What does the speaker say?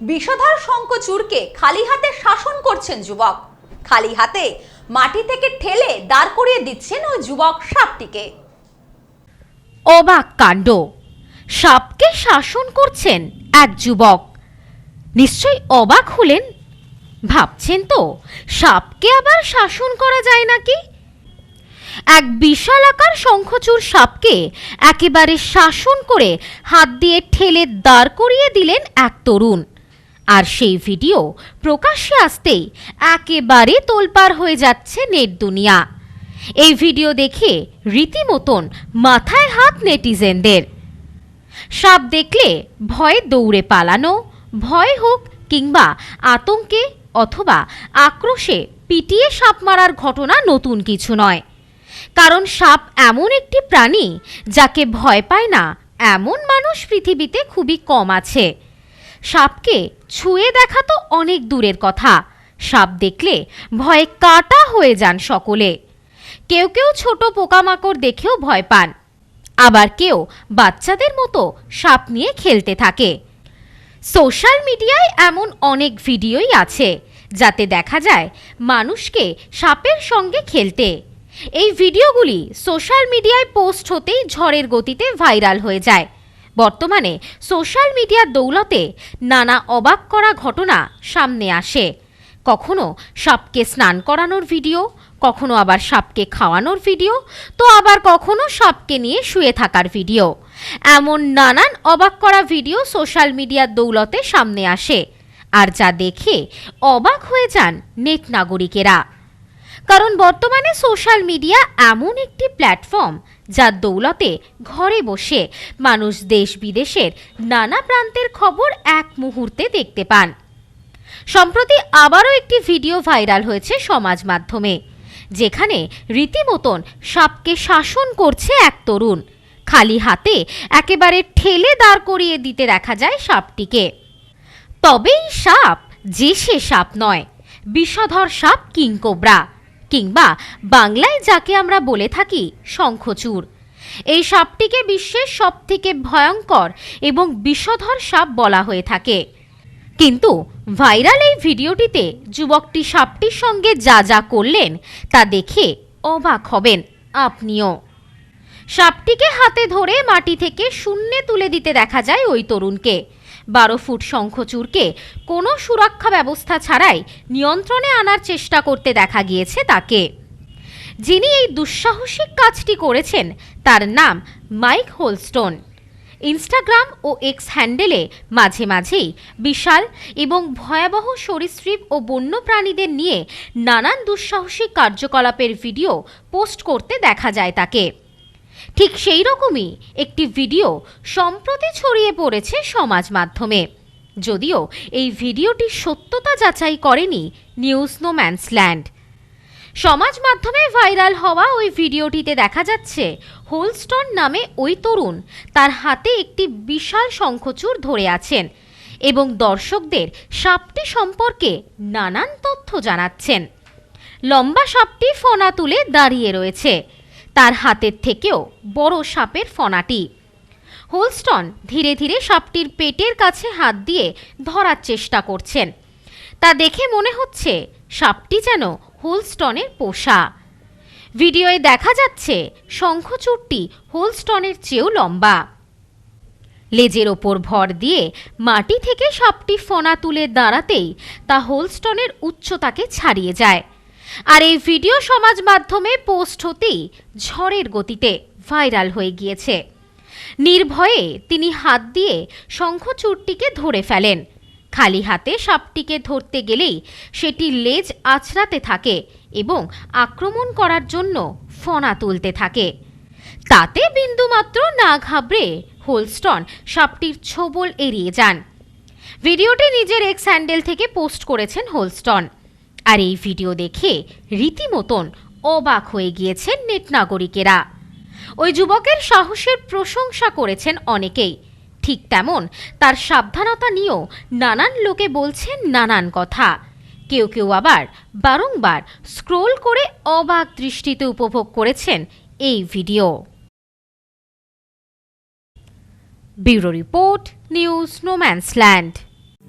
বিষধর শঙ্কচূড়কে খালি হাতে শাসন করছেন যুবক। খালি হাতে মাটি থেকে ঠেলে দাঁড় করিয়ে দিচ্ছেন ওই যুবক সাপটিকে। অবাক কাণ্ড। সাপকে শাসন করছেন এক যুবক। নিশ্চয়ই অবাক হলেন। ভাবছেন তো, সাপকে আবার শাসন করা যায় নাকি? এক বিশালাকার শঙ্খচূড় সাপকে একেবারে শাসন করে হাত দিয়ে ঠেলে দাঁড় করিয়ে দিলেন এক তরুণ। আর সেই ভিডিও প্রকাশ্যে আসতেই একেবারে তোলপাড় হয়ে যাচ্ছে নেট দুনিয়া। এই ভিডিও দেখে রীতিমতন মাথায় হাত নেটিজেনদের। সাপ দেখলে ভয়ে দৌড়ে পালানো, ভয় হোক কিংবা আতঙ্কে অথবা আক্রোশে পিটিয়ে সাপ মারার ঘটনা নতুন কিছু নয়। কারণ সাপ এমন একটি প্রাণী যাকে ভয় পায় না, এমন মানুষ পৃথিবীতে খুবই কম আছে। সাপকে ছুঁয়ে দেখা তো অনেক দূরের কথা। সাপ দেখলে ভয়ে কাটা হয়ে যান সকলে। কেউ কেউ ছোট পোকামাকড় দেখেও ভয় পান। আবার কেউ বাচ্চাদের মতো সাপ নিয়ে খেলতে থাকে। সোশ্যাল মিডিয়ায় এমন অনেক ভিডিওই আছে, যাতে দেখা যায় মানুষকে সাপের সঙ্গে খেলতে। এই ভিডিওগুলি সোশ্যাল মিডিয়ায় পোস্ট হতেই ঝড়ের গতিতে ভাইরাল হয়ে যায়। বর্তমানে সোশ্যাল মিডিয়ার দৌলতে নানা অবাক করা ঘটনা সামনে আসে। কখনো সাপকে স্নান করানোর ভিডিও, কখনো আবার সাপকে খাওয়ানোর ভিডিও, তো আবার কখনো সাপকে নিয়ে শুয়ে থাকার ভিডিও। এমন নানান অবাক করা ভিডিও সোশ্যাল মিডিয়ার দৌলতে সামনে আসে। আর যা দেখে অবাক হয়ে যান নেট নাগরিকেরা। কারণ বর্তমানে সোশ্যাল মিডিয়া এমন একটি প্ল্যাটফর্ম যার দৌলতে ঘরে বসে মানুষ দেশ বিদেশের নানা প্রান্তের খবর এক মুহূর্তে দেখতে পান। সম্প্রতি আবারও একটি ভিডিও ভাইরাল হয়েছে সমাজ মাধ্যমে, যেখানে রীতিমতন সাপকে শাসন করছে এক তরুণ। খালি হাতে একেবারে ঠেলে দাঁড় করিয়ে দিতে দেখা যায় সাপটিকে। তবেই সাপ যে সে সাপ নয়, বিষধর সাপ কিংকোবরা কিংবা বাংলায় যাকে আমরা বলে থাকি শঙ্খচূড়। এই সাপটিকে বিশ্বের সবথেকে ভয়ঙ্কর এবং বিষধর সাপ বলা হয়ে থাকে। কিন্তু ভাইরাল এই ভিডিওটিতে যুবকটি সাপটির সঙ্গে যা যা করলেন তা দেখে অবাক হবেন আপনিও। সাপটিকে হাতে ধরে মাটি থেকে শূন্যে তুলে দিতে দেখা যায় ওই তরুণকে। বারো ফুট শঙ্খচূড়কে কোনো সুরক্ষা ব্যবস্থা ছাড়াই নিয়ন্ত্রণে আনার চেষ্টা করতে দেখা গিয়েছে তাকে। যিনি এই দুঃসাহসিক কাজটি করেছেন, তার নাম মাইক হোলস্টোন। ইনস্টাগ্রাম ও এক্স হ্যান্ডেলে মাঝে মাঝেই বিশাল এবং ভয়াবহ সরীসৃপ ও বন্যপ্রাণীদের নিয়ে নানান দুঃসাহসিক কার্যকলাপের ভিডিও পোস্ট করতে দেখা যায় তাকে। ঠিক সেই রকমই একটি ভিডিও সম্প্রতি ছড়িয়ে পড়েছে সমাজ মাধ্যমে। যদিও এই ভিডিওটির সত্যতা যাচাই করেনি নিউজ নোম্যান্সল্যান্ড সমাজ মাধ্যমে ভাইরাল হওয়া ওই ভিডিওটিতে দেখা যাচ্ছে, হোলস্টন নামে ওই তরুণ তার হাতে একটি বিশাল শঙ্খচূড় ধরে আছেন এবং দর্শকদের সাপটি সম্পর্কে নানান তথ্য জানাচ্ছেন। লম্বা সাপটি ফোনা তুলে দাঁড়িয়ে রয়েছে। তার হাতের থেকেও বড় সাপের ফনাটি। হোলস্টন ধীরে ধীরে সাপটির পেটের কাছে হাত দিয়ে ধরার চেষ্টা করছেন। তা দেখে মনে হচ্ছে সাপটি যেন হোলস্টনের পোষা। ভিডিওয়ে দেখা যাচ্ছে শঙ্খচূড়টি হোলস্টনের চেয়েও লম্বা। লেজের ওপর ভর দিয়ে মাটি থেকে সাপটি ফনা তুলে দাঁড়াতেই তা হোলস্টনের উচ্চতাকে ছাড়িয়ে যায়। আর এই ভিডিও সমাজ মাধ্যমে পোস্ট হতেই ঝড়ের গতিতে ভাইরাল হয়ে গিয়েছে। নির্ভয়ে তিনি হাত দিয়ে শঙ্খচূড়টিকে ধরে ফেলেন। খালি হাতে সাপটিকে ধরতে গেলেই সেটি লেজ আছড়াতে থাকে এবং আক্রমণ করার জন্য ফনা তুলতে থাকে। তাতে বিন্দুমাত্র না ঘাবড়ে হোলস্টন সাপটির ছোবল এড়িয়ে যান। ভিডিওটি নিজের এক্স হ্যান্ডেল থেকে পোস্ট করেছেন হোলস্টন। আর এই ভিডিও দেখে রীতিমতন অবাক হয়ে গিয়েছেন নেট নাগরিকেরা। ওই যুবকের সাহসের প্রশংসা করেছেন অনেকেই। ঠিক তেমন তার সাবধানতা নিয়েও নানান লোকে বলছেন নানান কথা। কেউ কেউ আবার বারংবার স্ক্রোল করে অবাক দৃষ্টিতে উপভোগ করেছেন এই video. Bureau report news no man's land.